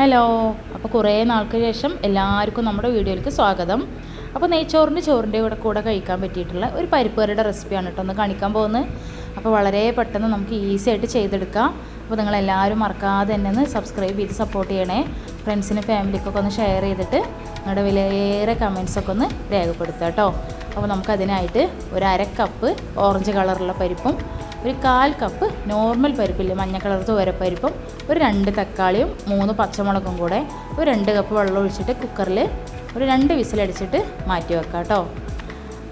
Hello അപ്പോൾ കുറേ നാൾക്ക് ശേഷം എല്ലാവർക്കും നമ്മുടെ വീഡിയോയിലേക്ക് സ്വാഗതം. അപ്പോൾ നെയ്ച്ചോറിന്റെ ചോറിന്റെ കൂടെ കൂടെ കഴിക്കാൻ പറ്റിയിട്ടുള്ള ഒരു പരിപ്പുകറിയുടെ റെസിപ്പിയാണ് കേട്ടോ. ഒന്ന് കാണിക്കാൻ പോകുന്നത്. അപ്പോൾ വളരെ പെട്ടെന്ന് നമുക്ക് ഈസി ആയിട്ട് ചെയ്തെടുക്കാം. അപ്പോൾ നിങ്ങളെല്ലാവരും മറക്കാതെ തന്നെ ഒന്ന് സബ്സ്ക്രൈബ് ചെയ്ത് സപ്പോർട്ട് ചെയ്യണേ. ഫ്രണ്ട്സിനും ഫാമിലിക്കൊക്കെ ഒന്ന് ഷെയർ ചെയ്തിട്ട് നിങ്ങളുടെ വിലയേറെ കമൻസൊക്കെ ഒന്ന് രേഖപ്പെടുത്തുക കേട്ടോ. അപ്പോൾ നമുക്കതിനായിട്ട് ഒരു അര കപ്പ് ഓറഞ്ച് കളറുള്ള പരിപ്പും ഒരു കാൽ കപ്പ് നോർമൽ പരിപ്പില്ലേ മഞ്ഞ കളർ തുവരപ്പരിപ്പും ഒരു രണ്ട് തക്കാളിയും മൂന്ന് പച്ചമുളകും കൂടെ ഒരു രണ്ട് കപ്പ് വെള്ളം ഒഴിച്ചിട്ട് കുക്കറിൽ ഒരു രണ്ട് വിസിലടിച്ചിട്ട് മാറ്റി വെക്കാം കേട്ടോ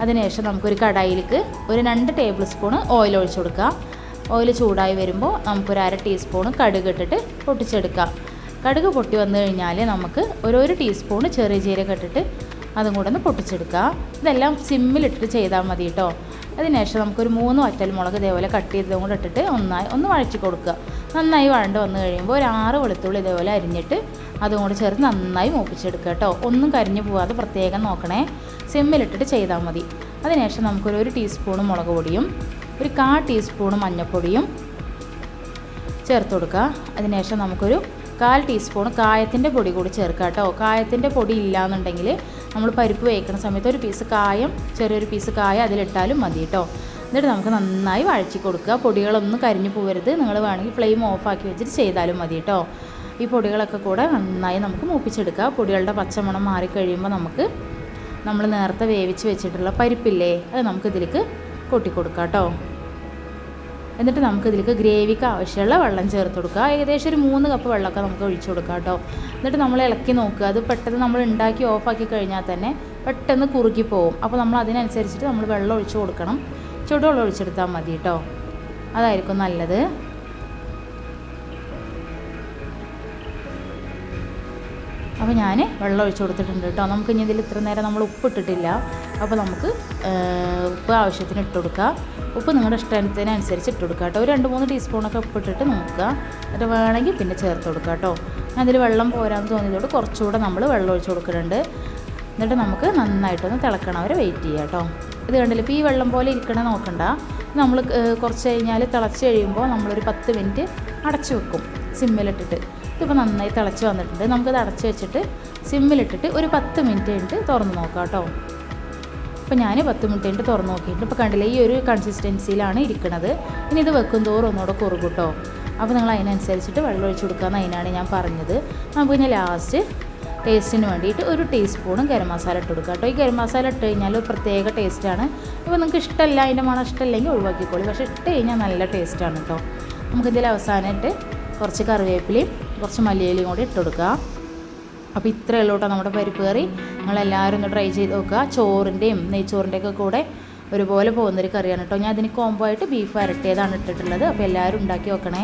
അതിനുശേഷം നമുക്കൊരു കടായിലേക്ക് ഒരു രണ്ട് ടേബിൾ സ്പൂൺ ഓയിൽ ഒഴിച്ചു കൊടുക്കുക ഓയിൽ ചൂടായി വരുമ്പോൾ നമുക്കൊരു അര ടീസ്പൂണ് കടുക് ഇട്ടിട്ട് പൊട്ടിച്ചെടുക്കാം. കടുക് പൊട്ടി വന്നു കഴിഞ്ഞാൽ നമുക്ക് ഒരു ഒരു ടീസ്പൂണ് ചെറിയ ജീരകം ഇട്ടിട്ട് അതും കൂടെ ഒന്ന് പൊട്ടിച്ചെടുക്കുക ഇതെല്ലാം സിമ്മിലിട്ടിട്ട് ചെയ്താൽ മതി കേട്ടോ അതിനുശേഷം നമുക്കൊരു മൂന്ന് വറ്റൽമുളക് ഇതേപോലെ കട്ട് ചെയ്തതും കൂടെ ഇട്ടിട്ട് ഒന്നായി ഒന്ന് വഴച്ചു കൊടുക്കുക. നന്നായി വഴണ്ട് വന്നു കഴിയുമ്പോൾ ഒരു ആറ് വെളുത്തുള്ളി ഇതേപോലെ അരിഞ്ഞിട്ട് അതും കൂടി ചേർത്ത് നന്നായി മൂപ്പിച്ചെടുക്കുക കേട്ടോ. ഒന്നും കരിഞ്ഞു പോവാതെ പ്രത്യേകം നോക്കണേ. സിമ്മിലിട്ടിട്ട് ചെയ്താൽ മതി. അതിനുശേഷം നമുക്കൊരു ഒരു ടീസ്പൂണ് മുളക് പൊടിയും ഒരു കാ ടീസ്പൂണ് മഞ്ഞൾപ്പൊടിയും ചേർത്ത് കൊടുക്കുക. അതിനുശേഷം നമുക്കൊരു കാൽ ടീസ്പൂൺ കായത്തിന്റെ പൊടി കൂടി ചേർക്കുക കേട്ടോ. കായത്തിന്റെ പൊടി ഇല്ലയെന്നുണ്ടെങ്കിൽ നമ്മൾ പരിപ്പ് വേക്കുന്ന സമയത്ത് ഒരു പീസ് കായം ചെറിയൊരു പീസ് കായ അതിലിട്ടാലും മതി കേട്ടോ എന്നിട്ട് നമുക്ക് നന്നായി വഴച്ചി കൊടുക്കുക. പൊടികളൊന്നും കരിഞ്ഞു പോകരുത് നിങ്ങൾ വേണമെങ്കിൽ ഫ്ലെയിം ഓഫാക്കി വെച്ചിട്ട് ചെയ്താലും മതി കേട്ടോ ഈ പൊടികളൊക്കെ കൂടെ നന്നായി നമുക്ക് മൂപ്പിച്ചെടുക്കുക പൊടികളുടെ പച്ചമണം മാറിക്കഴിയുമ്പോൾ നമുക്ക് നമ്മൾ നേരത്തെ വേവിച്ച് വെച്ചിട്ടുള്ള പരിപ്പില്ലേ അത് നമുക്കിതിലേക്ക് കൊട്ടിക്കൊടുക്കാം കേട്ടോ എന്നിട്ട് നമുക്ക് ഇതിലേക്ക് ഗ്രേവിക്ക് ആവശ്യമുള്ള വെള്ളം ചേർത്ത് കൊടുക്കുക. ഏകദേശം ഒരു മൂന്ന് കപ്പ് വെള്ളമൊക്കെ നമുക്ക് ഒഴിച്ചു കൊടുക്കാം കേട്ടോ. എന്നിട്ട് നമ്മൾ ഇളക്കി നോക്കുക. അത് പെട്ടെന്ന് നമ്മൾ ഉണ്ടാക്കി ഓഫാക്കി കഴിഞ്ഞാൽ തന്നെ പെട്ടെന്ന് കുറുകി പോകും അപ്പോൾ നമ്മൾ അതിനനുസരിച്ചിട്ട് നമ്മൾ വെള്ളം ഒഴിച്ചു കൊടുക്കണം. ചുടുവെള്ളം ഒഴിച്ചെടുത്താൽ മതി കേട്ടോ. അതായിരിക്കും നല്ലത്. അപ്പോൾ ഞാൻ വെള്ളം ഒഴിച്ചു കൊടുത്തിട്ടുണ്ട് കേട്ടോ. നമുക്ക് ഇനി ഇതിൽ ഇത്ര നേരം നമ്മൾ ഉപ്പ് ഇട്ടിട്ടില്ല അപ്പോൾ നമുക്ക് ഉപ്പ് ആവശ്യത്തിന് ഇട്ട് കൊടുക്കുക ഉപ്പ് നിങ്ങളുടെ ഇഷ്ടത്തിനനുസരിച്ച് ഇട്ട് കൊടുക്കുക കേട്ടോ. ഒരു രണ്ട് മൂന്ന് ടീസ്പൂണൊക്കെ ഉപ്പ് ഇട്ടിട്ട് നോക്കുക എന്നിട്ട് വേണമെങ്കിൽ പിന്നെ ചേർത്ത് കൊടുക്കുക കേട്ടോ. അതിൽ വെള്ളം പോരാന്ന് തോന്നിയതുകൊണ്ട് കുറച്ചുകൂടെ നമ്മൾ വെള്ളം ഒഴിച്ച് കൊടുക്കുന്നുണ്ട്. എന്നിട്ട് നമുക്ക് നന്നായിട്ടൊന്ന് തിളക്കണം. വരെ വെയിറ്റ് ചെയ്യുക കേട്ടോ. ഇത് കണ്ടില്ല ഇപ്പോൾ ഈ വെള്ളം പോലെ ഇരിക്കണ നോക്കണ്ട. നമ്മൾ കുറച്ച് കഴിഞ്ഞാൽ തിളച്ച് കഴിയുമ്പോൾ നമ്മളൊരു പത്ത് മിനിറ്റ് അടച്ചു വെക്കും സിമ്മിലിട്ടിട്ട്. ഇതിപ്പോൾ നന്നായി തിളച്ച് വന്നിട്ടുണ്ട്. നമുക്കത് അടച്ച് വെച്ചിട്ട് സിമ്മിലിട്ടിട്ട് ഒരു പത്ത് മിനിറ്റ് കഴിഞ്ഞിട്ട് തുറന്ന് നോക്കാം കേട്ടോ. അപ്പോൾ ഞാൻ പത്ത് മിനിറ്റ് കഴിഞ്ഞിട്ട് തുറന്ന് നോക്കിയിട്ട് ഇപ്പോൾ കണ്ടില്ല ഈ ഒരു കൺസിസ്റ്റൻസിയിലാണ് ഇരിക്കുന്നത് ഇനി ഇത് വെക്കും തോറും ഒന്നുകൂടെ കുറുകൂട്ടോ. കേട്ടോ അപ്പോൾ നിങ്ങൾ അതിനനുസരിച്ചിട്ട് വെള്ളം ഒഴിച്ച് കൊടുക്കാമെന്ന് അതിനാണ് ഞാൻ പറഞ്ഞത്. നമുക്ക് പിന്നെ ലാസ്റ്റ് ടേസ്റ്റിന് വേണ്ടിയിട്ട് ഒരു ടീസ്പൂണും ഗരം മസാല ഇട്ട് കൊടുക്കുക കേട്ടോ. ഈ ഗരം മസാല ഇട്ട് കഴിഞ്ഞാൽ ഒരു പ്രത്യേക ടേസ്റ്റാണ് ഇപ്പോൾ നിങ്ങൾക്ക് ഇഷ്ടമല്ല അതിന്റെ മണം ഇഷ്ടമല്ലെങ്കിൽ ഒഴിവാക്കിക്കോളൂ. പക്ഷേ ഇട്ട് കഴിഞ്ഞാൽ നല്ല ടേസ്റ്റാണ് കേട്ടോ. നമുക്കിതിൽ അവസാനമായിട്ട് കുറച്ച് കറിവേപ്പിലയും കുറച്ച് മല്ലിയിലയും കൂടി ഇട്ട് കൊടുക്കുക അപ്പോൾ ഇത്രയേ ഉള്ളൂ കേട്ടോ നമ്മുടെ പരിപ്പ് കറി. നിങ്ങളെല്ലാവരും ഒന്ന് ട്രൈ ചെയ്ത് നോക്കുക. ചോറിന്റെയും നെയ്ച്ചോറിന്റെയൊക്കെ കൂടെ ഒരുപോലെ പോകുന്നൊരു കറിയാണ് കേട്ടോ. ഞാൻ അതിന് കോംബോ ആയിട്ട് ബീഫ് അരട്ടിയതാണ് ഇട്ടിട്ടുള്ളത്. അപ്പോൾ എല്ലാവരും ഉണ്ടാക്കി നോക്കണേ.